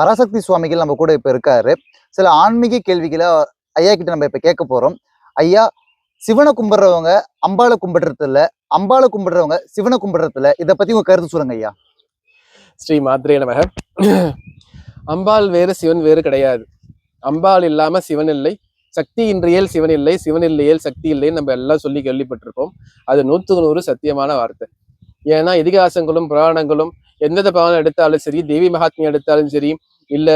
பராசக்தி சுவாமிகள் நம்ம கூட இப்ப இருக்காரு. சில ஆன்மீக கேள்விகளை ஐயா கிட்ட நம்ம இப்ப கேட்க போறோம். ஐயா சிவனை கும்பிடுறவங்க அம்பாளை கும்பிடுறதில்ல. அம்பாளை கும்பிடுறவங்க சிவனை கும்பிடுறதில்ல. இதை பத்தி உங்க கருத்து சொல்லுங்க ஐயா. ஸ்ரீ மாத்ரே நமக. அம்பாள் வேறு சிவன் வேறு கிடையாது. அம்பாள் இல்லாம சிவன் இல்லை. சக்தி இன்றியல் சிவன் இல்லை. சிவன் இல்லையல் சக்தி இல்லைன்னு நம்ம எல்லாம் சொல்லி கேள்விப்பட்டிருப்போம். அது நூற்றுக்கு நூறு சத்தியமான வார்த்தை. ஏன்னா இதிகாசங்களும் புராணங்களும் எந்தெந்த புராணம் எடுத்தாலும் சரி தேவி மகாத்மியம் எடுத்தாலும் சரி இல்ல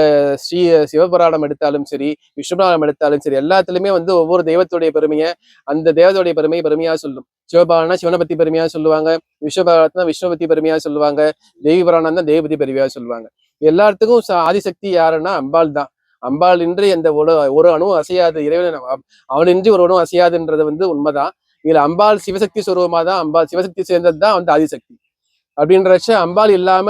ஸ்ரீ சிவபுராணம் எடுத்தாலும் சரி விஷ்ணுபுராணம் எடுத்தாலும் சரி எல்லாத்துலயுமே வந்து ஒவ்வொரு தெய்வத்துடைய பெருமையை அந்த தேவத்துடைய பெருமையை பெருமையா சொல்லும். சிவபுராணம் சிவனை பத்தி பெருமையா சொல்லுவாங்க விஸ்வபுராணம் விஷ்ணு பத்தி பெருமையா சொல்லுவாங்க தேவி புராணம் தான் தேவபதி பெருமையா சொல்லுவாங்க. எல்லாத்துக்கும் ஆதிசக்தி யாருன்னா அம்பாள் தான். அம்பாள் இன்றி எந்த ஒரு ஒரு அணுவும் அசையாது இறைவன் அவனின்றி ஒரு அணுவும் அசையாதுன்றது வந்து உண்மைதான். இதுல அம்பாள் சிவசக்தி சுரூபமா தான் அம்பாள் சிவசக்தி சேர்ந்தது தான் வந்து ஆதிசக்தி. அப்படின்றச்ச அம்பாள் இல்லாம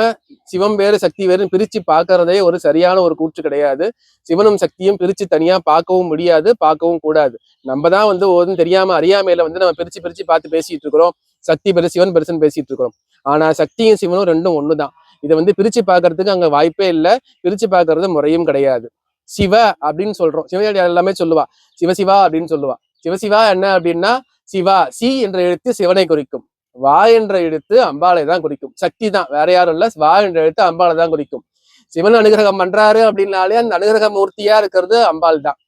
சிவம் வேறு சக்தி வேறு பிரிச்சு பார்க்கறதே ஒரு சரியான ஒரு கூற்று கிடையாது. சிவனும் சக்தியும் பிரிச்சு தனியா பார்க்கவும் முடியாது பார்க்கவும் கூடாது. நம்ம தான் வந்து ஒன்றும் தெரியாம அறியாமையில வந்து நம்ம பிரிச்சு பிரிச்சு பார்த்து பேசிட்டு இருக்கிறோம். சக்தி பெரு சிவன் பெருசுன்னு பேசிட்டு இருக்கிறோம். ஆனா சக்தியும் சிவனும் ரெண்டும் ஒண்ணுதான் இதை வந்து பிரிச்சு பார்க்கறதுக்கு அங்க வாய்ப்பே இல்லை. பிரிச்சு பார்க்கறது முறையும் கிடையாது. சிவ அப்படின்னு சொல்றோம். சிவன் எல்லாமே சொல்லுவா. சிவசிவா அப்படின்னு சொல்லுவா. சிவசிவா என்ன அப்படின்னா சிவா சி என்ற எழுத்து சிவனை குறிக்கும். வா என்ற எழுத்து அம்பாலை தான் குறிக்கும். சக்தி தான் வேற யாரும் இல்ல. வா என்ற எழுத்து அம்பாலை தான் குறிக்கும். சிவன் அனுகிரகம் பண்றாரு அப்படின்னாலே அந்த அனுகிரக மூர்த்தியா இருக்கிறது அம்பாள் தான்.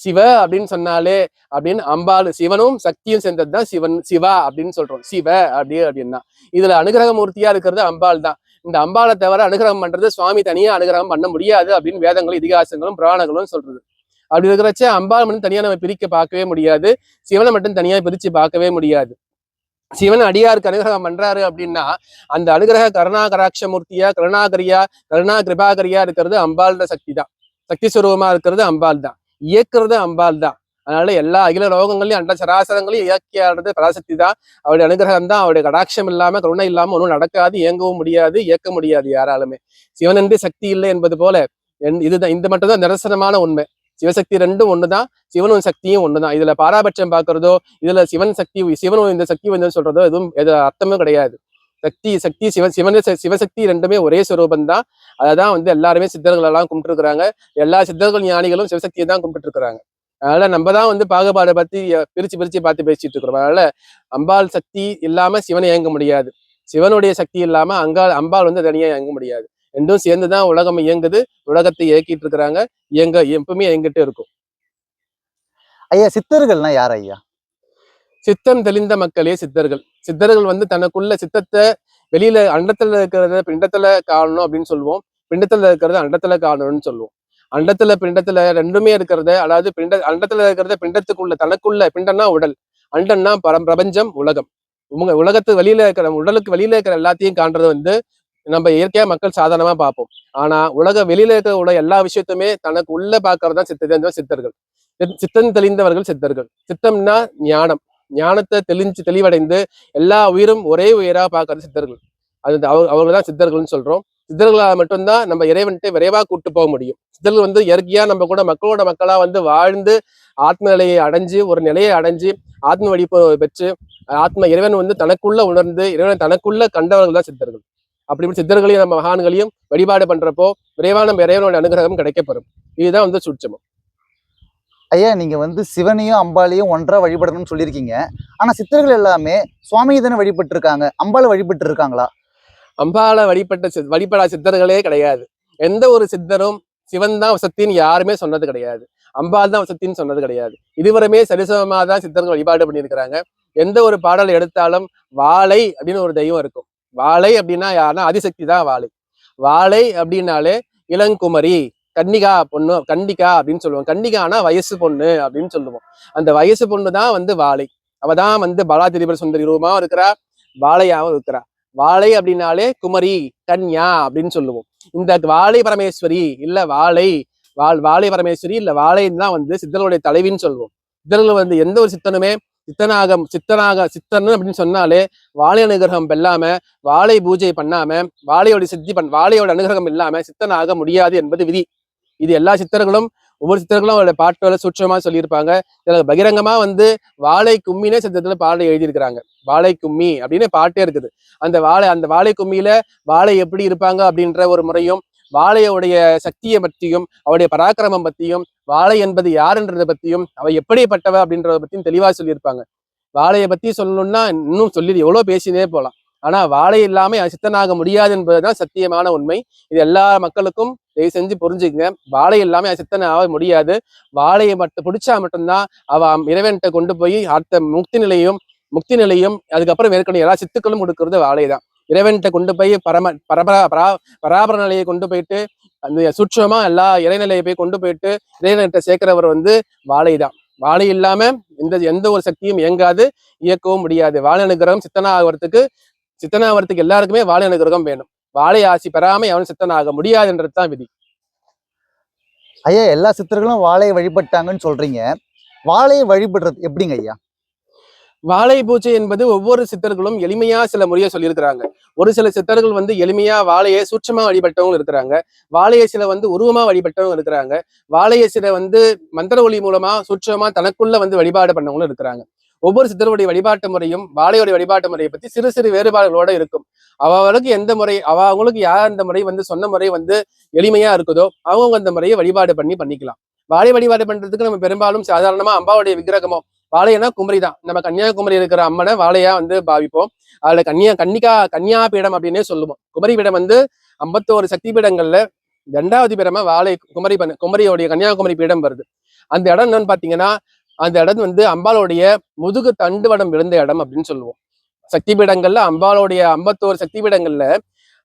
சிவ அப்படின்னு சொன்னாலே அப்படின்னு அம்பாள் சிவனும் சக்தியும் சேர்ந்தது தான் சிவன் சிவா அப்படின்னு சொல்றோம். சிவ அப்படி அப்படின்னா. இதுல அனுகிரக மூர்த்தியா இருக்கிறது அம்பாள் தான். இந்த அம்பாளை தவிர அனுகிரகம் பண்றது சுவாமி தனியா அனுகிரகம் பண்ண முடியாது அப்படின்னு வேதங்களும் இதிகாசங்களும் புராணங்களும் சொல்றது. அப்படி இருக்கிறச்ச அம்பாள் மட்டும் தனியா நம்ம பிரிக்க பார்க்கவே முடியாது. சிவனை மட்டும் தனியா பிரிச்சு பார்க்கவே முடியாது. சிவன் அடியாருக்கு அனுகிரகம் பண்றாரு அப்படின்னா அந்த அனுகிரக கருணா மூர்த்தியா கருணாகரியா கருணா கிருபாகரியா இருக்கிறது அம்பாள்ட சக்தி தான் சக்தி சுரூபமா இருக்கிறது அம்பாள் தான் இயக்குறது அம்பாள் தான் அதனால எல்லா அகில லோகங்களையும் அண்ட சராசரங்களையும் இயக்கியாடுறது பராசக்தி தான் அவருடைய அனுகிரகம் தான். அவருடைய கடாட்சம் இல்லாம கருணை இல்லாம ஒன்றும் நடக்காது இயங்கவும் முடியாது இயக்க முடியாது யாராலுமே. சிவனன்றி சக்தி இல்லை என்பது போல என்- இதுதான் இந்த மட்டும்தான் நிரசனமான உண்மை. சிவசக்தி ரெண்டும் ஒண்ணுதான் சிவனும் சக்தியும் ஒண்ணுதான். இதுல பாராபட்சம் பார்க்குறதோ இதுல சிவன் சக்தி சிவனும் இந்த சக்தி வந்து சொல்றதோ எதுவும் எது அர்த்தமும் கிடையாது. சக்தி சக்தி சிவ சிவன் சிவசக்தி ரெண்டுமே ஒரே சுரூபம் தான் அதான் வந்து எல்லாருமே சித்தர்கள் எல்லாம் எல்லா சித்தர்கள் ஞானிகளும் சிவசக்தியை தான் கும்பிட்டுருக்குறாங்க. அதனால நம்ம தான் வந்து பாகுபாடை பத்தி பிரிச்சு பிரிச்சு பார்த்து பேசிட்டு இருக்கிறோம். அதனால அம்பாள் சக்தி இல்லாம சிவனை இயங்க முடியாது. சிவனுடைய சக்தி இல்லாம அங்காள் அம்பாள் வந்து தனியா இயங்க முடியாது. ரெண்டும் சேர்ந்துதான் உலகம் இயங்குது. உலகத்தை இயக்கிட்டு இருக்கிறாங்க இயங்க எப்பவுமே இயங்கிட்டு இருக்கும். ஐயா சித்தர்கள்னா யார் ஐயா? சித்தம் தெளிந்த மக்களே சித்தர்கள். சித்தர்கள் வந்து தனக்குள்ள சித்தத்தை வெளியில அண்டத்துல இருக்கிறத பிண்டத்துல காணணும் அப்படின்னு சொல்லுவோம். பிண்டத்துல இருக்கிறத அண்டத்துல காணணும்னு சொல்லுவோம். அண்டத்துல பிண்டத்துல ரெண்டுமே இருக்கிறத அதாவது பிண்ட அண்டத்துல இருக்கிறத பிண்டத்துக்குள்ள தனக்குள்ள பிண்டம்னா உடல். அண்டம்னா பரம் பிரபஞ்சம் உலகம். உங்க உலகத்து வெளியில இருக்கிற உடலுக்கு வெளியில இருக்கிற எல்லாத்தையும் காண்றது வந்து நம்ம இயற்கையா மக்கள் சாதாரணமா பார்ப்போம். ஆனா உலக வெளியில இருக்கிற உள்ள எல்லா விஷயத்துமே தனக்கு உள்ள பாக்குறதுதான் சித்த சித்தர்கள். சித்- சித்தம் தெளிந்தவர்கள் சித்தர்கள். சித்தம்னா ஞானம். ஞானத்தை தெளிஞ்சு தெளிவடைந்து எல்லா உயிரும் ஒரே உயிரா பார்க்கறது சித்தர்கள். அது அவங்க அவங்க தான் சித்தர்கள்னு சொல்றோம். சித்தர்களால் மட்டும்தான் நம்ம இறைவன்ட்டு விரைவாக கூட்டு போக முடியும். சித்தர்கள் வந்து இயற்கையா நம்ம கூட மக்களோட மக்களா வந்து வாழ்ந்து ஆத்ம நிலையை அடைஞ்சு ஒரு நிலையை அடைஞ்சு ஆத்ம வழிப்பு பெற்று ஆத்ம இறைவன் வந்து தனக்குள்ள உணர்ந்து இறைவனை தனக்குள்ள கண்டவர்கள் தான் சித்தர்கள். அப்படி சித்தர்களையும் நம்ம மகான்களையும் வழிபாடு பண்றப்போ விரைவான இறைவனோட அனுகிரகம் கிடைக்கப்பெறும். இதுதான் வந்து சூட்சமம். ஐயா நீங்க வந்து சிவனையும் அம்பாளையும் ஒன்றா வழிபடணும்னு சொல்லியிருக்கீங்க. ஆனா சித்தர்கள் எல்லாமே சுவாமியை தானே வழிபட்டு இருக்காங்க அம்பாளை வழிபட்டு இருக்காங்களா அம்பாளை வழிபட்ட வழிபடா சித்தர்களே கிடையாது. எந்த ஒரு சித்தரும் சிவன் தான் வசத்தின்னு யாருமே சொன்னது கிடையாது. அம்பாள் தான் வசத்தின்னு சொன்னது கிடையாது. இதுவரைமே சரிசமமா தான் சித்தர்கள் வழிபாடு பண்ணியிருக்கிறாங்க. எந்த ஒரு பாடல் எடுத்தாலும் வாழை அப்படின்னு ஒரு தெய்வம் இருக்கும். வாழை அப்படின்னா யாருன்னா அதிசக்தி தான் வாழை. வாழை அப்படின்னாலே இளங்குமரி கன்னிகா பொண்ணு கண்டிகா அப்படின்னு சொல்லுவோம். கன்னிகானா வயசு பொண்ணு அப்படின்னு சொல்லுவோம். அந்த வயசு பொண்ணு தான் வந்து வாழை. அவ தான் வந்து பலாதிரிபர் சுந்தரி ரூபமாவும் இருக்கிறா வாழையாவும் இருக்கிறா. வாழை அப்படின்னாலே குமரி கன்யா அப்படின்னு சொல்லுவோம். இந்த வாழை பரமேஸ்வரி இல்ல வாழை வாழ் வாழை பரமேஸ்வரி இல்ல வாழைன்னு தான் வந்து சித்தர்களுடைய தலைவின்னு சொல்லுவோம். சித்தர்கள் வந்து எந்த ஒரு சித்தனுமே சித்தனாக சித்தனாக சித்தன் அப்படின்னு சொன்னாலே வாழை அனுகிரகம் இல்லாம வாழை பூஜை பண்ணாம வாழையோட சித்தி பண் வாழையோட அனுகிரகம் இல்லாம சித்தனாக முடியாது என்பது விதி. இது எல்லா சித்தர்களும் ஒவ்வொரு சித்தர்களும் அவரோட பாட்டுல சூட்சமா சொல்லியிருப்பாங்க. இதுல பகிரங்கமா வந்து வாழை கும்மினே சித்தத்துல பாடலை எழுதியிருக்கிறாங்க. வாழை கும்மி அப்படின்னு பாட்டே இருக்குது. அந்த வாழை அந்த வாழை கும்மியில வாழை எப்படி இருப்பாங்க அப்படின்ற ஒரு முறையும் வாழையோடைய சக்தியை பற்றியும் அவருடைய பராக்கிரமம் பற்றியும் வாழை என்பது யாருன்றதை பற்றியும் அவ எப்படிப்பட்டவ அப்படின்றத பற்றியும் தெளிவாக சொல்லியிருப்பாங்க. வாழையை பற்றி சொல்லணும்னா இன்னும் சொல்லி எவ்வளோ பேசினே போகலாம் ஆனா வாழை இல்லாம அவன் சித்தனாக முடியாது என்பதுதான் சத்தியமான உண்மை. இது எல்லா மக்களுக்கும் தயவு செஞ்சு புரிஞ்சுக்கங்க. வாழை இல்லாம அவன் சித்தன் ஆக முடியாது. வாழையை மட்டும் பிடிச்சா மட்டும்தான் அவ இறைவன்கிட்ட கொண்டு போய் அடுத்த முக்தி நிலையும் முக்தி நிலையும் அதுக்கப்புறம் மேற்கொண்டு எல்லா சித்துக்களும் கொடுக்கறது வாழை தான் இறைவன்கிட்ட கொண்டு போய் பரம பரபரா பரா பராபர நிலையை கொண்டு போயிட்டு அந்த சுட்சமா எல்லா இறைநிலையை போய் கொண்டு போயிட்டு இறைவன்கிட்ட சேர்க்கிறவர் வந்து வாழை தான் வாழை இல்லாம எந்த எந்த ஒரு சக்தியும் இயங்காது இயக்கவும் முடியாது. வாழை அனுகிரகம் சித்தனா ஆகிறதுக்கு சித்தனா ஆகிறதுக்கு எல்லாருக்குமே வாழை அனுகிரகம் வேணும். வாழை ஆசி பெறாம எவனும் சித்தன் ஆக முடியாதுன்றது தான் விதி. ஐயா எல்லா சித்தர்களும் வாழையை வழிபட்டாங்கன்னு சொல்றீங்க. வாழையை வழிபடுறது எப்படிங்க ஐயா? வாழை பூச்சை என்பது ஒவ்வொரு சித்தர்களும் எளிமையா சில முறையை சொல்லியிருக்கிறாங்க. ஒரு சில சித்தர்கள் வந்து எளிமையா வாழையை சூட்சமா வழிபட்டவங்க இருக்கிறாங்க. வாழையை சில வந்து உருவமா வழிபட்டவங்க இருக்கிறாங்க. வாழையை சில வந்து மந்திர ஒளி மூலமா சூட்சமா தனக்குள்ள வந்து வழிபாடு பண்ணவங்களும் இருக்கிறாங்க. ஒவ்வொரு சித்தருடைய வழிபாட்டு முறையும் வாழையோடைய வழிபாட்டு முறையை பத்தி சிறு சிறு வேறுபாடுகளோட இருக்கும். அவங்களுக்கு எந்த முறை அவ அவங்களுக்கு யார் அந்த முறை வந்து சொன்ன முறை வந்து எளிமையா இருக்குதோ அவங்க அந்த முறையை வழிபாடு பண்ணி பண்ணிக்கலாம். வாழை வழிபாடு பண்றதுக்கு நம்ம பெரும்பாலும் சாதாரணமா அம்பாவுடைய விக்கிரகமோ வாழையனா குமரி தான். நம்ம கன்னியாகுமரி இருக்கிற அம்மனை வாழையா வந்து பாவிப்போம். அதுல கன்னியா கன்னிகா கன்னியா பீடம் அப்படின்னே சொல்லுவோம். குமரி பீடம் வந்து ஐம்பத்தோரு சக்தி பீடங்கள்ல ரெண்டாவது பீடமா வாழை குமரி பண்ண குமரியோடைய கன்னியாகுமரி பீடம் வருது. அந்த இடம் என்னன்னு பாத்தீங்கன்னா அந்த இடம் வந்து அம்பாளுடைய முதுகு தண்டுவடம் விழுந்த இடம் அப்படின்னு சொல்லுவோம். சக்தி பீடங்கள்ல அம்பாளுடைய ஐம்பத்தோரு சக்தி பீடங்கள்ல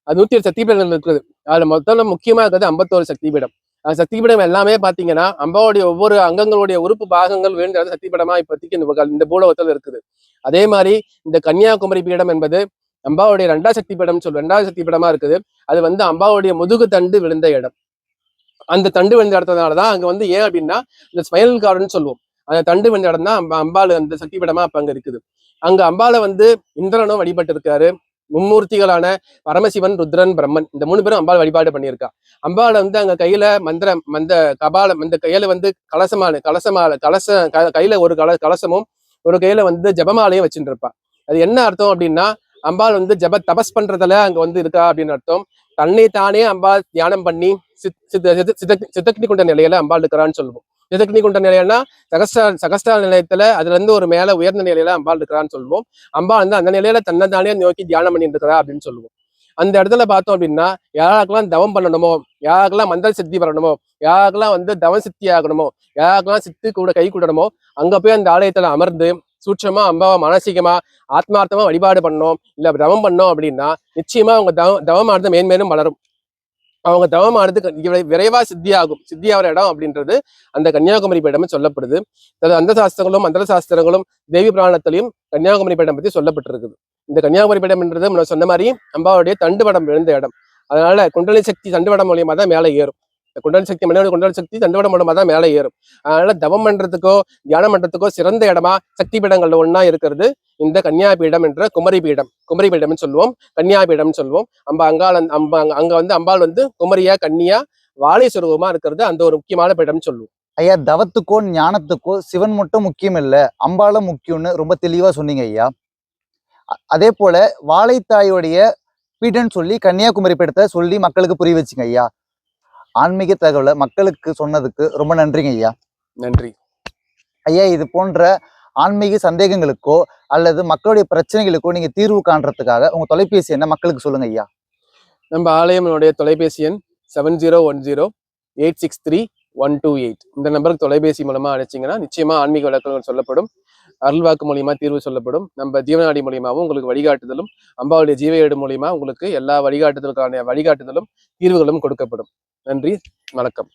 நூத்தி ஏழு சக்தி பீடங்கள் இருக்குது. அதுல மொத்தம் முக்கியமா இருக்கிறது ஐம்பத்தோரு சக்தி பீடம் சக்தி பீடம் எல்லாமே பார்த்தீங்கன்னா அம்பாவுடைய ஒவ்வொரு அங்கங்களுடைய உறுப்பு பாகங்கள் விழுந்த இடம் சக்தி பீடமா இப்போதைக்கு இந்த பக்கம் இந்த பூலோகத்தில் இருக்குது. அதே மாதிரி இந்த கன்னியாகுமரி பீடம் என்பது அம்பாவுடைய ரெண்டாவது சக்தி பீடம் சொல் ரெண்டாவது சக்தி பீடமா இருக்குது. அது வந்து அம்பாவுடைய முதுகு தண்டு விழுந்த இடம். அந்த தண்டு விழுந்த இடத்துனால தான் அங்க வந்து ஏன் அப்படின்னா இந்த ஸ்பைனல் கார்டுன்னு சொல்லுவோம். அந்த தண்டு விழுந்த இடம் தான் அம்பாள் அந்த சக்தி பீடமா அப்ப அங்க இருக்குது. அங்க அம்பால வந்து இந்திரனும் வழிபட்டு இருக்காரு மும்மூர்த்திகளான பரமசிவன் ருத்ரன் பிரம்மன் இந்த மூணு பேரும் அம்பாள் வழிபாடு பண்ணியிருக்கா. அம்பாளை வந்து அங்க கையில மந்திரம் மந்த கபாலம் இந்த கையில வந்து கலசமான கலசமால கலச க- கையில ஒரு கல கலசமும் ஒரு கையில வந்து ஜபமாலையும் வச்சுட்டு இருப்பா அது என்ன அர்த்தம் அப்படின்னா அம்பாள் வந்து ஜப தபஸ் பண்றதுல அங்க வந்து இருக்கா அப்படின்னு அர்த்தம். தன்னை தானே அம்பாள் தியானம் பண்ணி சித் சித்த- சித்த- சித்தக்னி கொண்ட நிலையில அம்பாள் இருக்கிறான்னு சொல்லுவோம். சித்தக்னி கொண்ட நிலையன்னா சகஸ்டா சகஸ்டா நிலையத்துல அதுல இருந்து ஒரு மேல உயர்ந்த நிலையில அம்பாள் இருக்கிறான்னு சொல்லுவோம். அம்பாள் வந்து அந்த நிலையில தன்னை தானே நோக்கி தியானம் பண்ணிட்டு இருக்கிறா அப்படின்னு சொல்லுவோம். அந்த இடத்துல பார்த்தோம் அப்படின்னா யாருக்கெல்லாம் தவம் பண்ணணுமோ யாருக்கெல்லாம் மந்திர சித்தி வரணுமோ யாருக்கெல்லாம் வந்து தவம் சித்தி ஆகணுமோ யாருக்கெல்லாம் சித்து கூட கை கூடணுமோ அங்க போய் அந்த ஆலயத்துல அமர்ந்து சூட்சமா அம்பாவை மானசீகமா ஆத்மார்த்தமா வழிபாடு பண்ணோம் இல்ல தவம் பண்ணோம் அப்படின்னா நிச்சயமா அவங்க தவம் தவமானது மேன்மேலும் வளரும். அவங்க தவமானது க- விரைவா சித்தியாகும் சித்தியாகிற இடம் அப்படின்றது அந்த கன்னியாகுமரி பீடமே சொல்லப்படுது. அதாவது அந்த சாஸ்திரங்களும் மந்திர சாஸ்திரங்களும் தேவி புராணத்திலையும் கன்னியாகுமரி பீடம் பத்தி சொல்லப்பட்டிருக்குது. இந்த கன்னியாகுமரி பீடம்ன்றது முன்ன சொன்ன மாதிரி அம்பாவுடைய தண்டுவடம் விழுந்த இடம். அதனால குண்டலி சக்தி தண்டுவடம் மூலியமா தான் மேலே ஏறும். குண்டலி சக்தி மனிதனுடைய குண்டலி சக்தி தண்டுவடம் மூலமாக தான் மேலே ஏறும். அதனால தவம் பண்றதுக்கோ தியானம் பண்ணுறதுக்கோ சிறந்த இடமா சக்தி பீடங்கள்ல ஒன்றா இருக்கிறது இந்த கன்னியாபீடம் என்ற குமரி பீடம் குமரி பீடம்னு சொல்லுவோம். கன்னியாபீடம்னு சொல்லுவோம். அம்ப அங்காள் அம்ப அங்க- அங்க வந்து அம்பாள் வந்து குமரியா கன்னியா வாழை சுரூபமா இருக்கிறது. அந்த ஒரு முக்கியமான பீடம்னு சொல்லுவோம். ஐயா தவத்துக்கோ ஞானத்துக்கோ சிவன் மட்டும் முக்கியம் இல்ல அம்பாளும் முக்கியம்னு ரொம்ப தெளிவா சொன்னீங்க ஐயா. அ- அதே போல வாழைத்தாயோடைய பீடன்னு சொல்லி கன்னியாகுமரி பீடத்தை சொல்லி மக்களுக்கு புரிய வச்சுங்க ஐயா. ஆன்மீக தகவலை மக்களுக்கு சொன்னதுக்கு ரொம்ப நன்றிங்க ஐயா. நன்றி. ஐயா இது போன்ற ஆன்மீக சந்தேகங்களுக்கோ அல்லது மக்களுடைய பிரச்சனைகளுக்கோ நீங்க தீர்வு காண்றதுக்காக உங்க தொலைபேசி என்ன மக்களுக்கு சொல்லுங்க ஐயா. நம்ம ஆலயத்தினுடைய தொலைபேசி எண் seven zero one zero eight six three one two eight இந்த நம்பருக்கு தொலைபேசி மூலமா அழைச்சிங்கன்னா நிச்சயமா ஆன்மீக விளக்கங்கள் சொல்லப்படும். அருள்வாக்கு மூலியமா தீர்வு சொல்லப்படும். நம்ம ஜீவனாடி மூலியமாகவும் உங்களுக்கு வழிகாட்டுதலும் அம்பாவுடைய ஜீவையேடு மூலியமா உங்களுக்கு எல்லா வழிகாட்டுதலுக்கான வழிகாட்டுதலும் தீர்வுகளும் கொடுக்கப்படும். நன்றி வணக்கம்.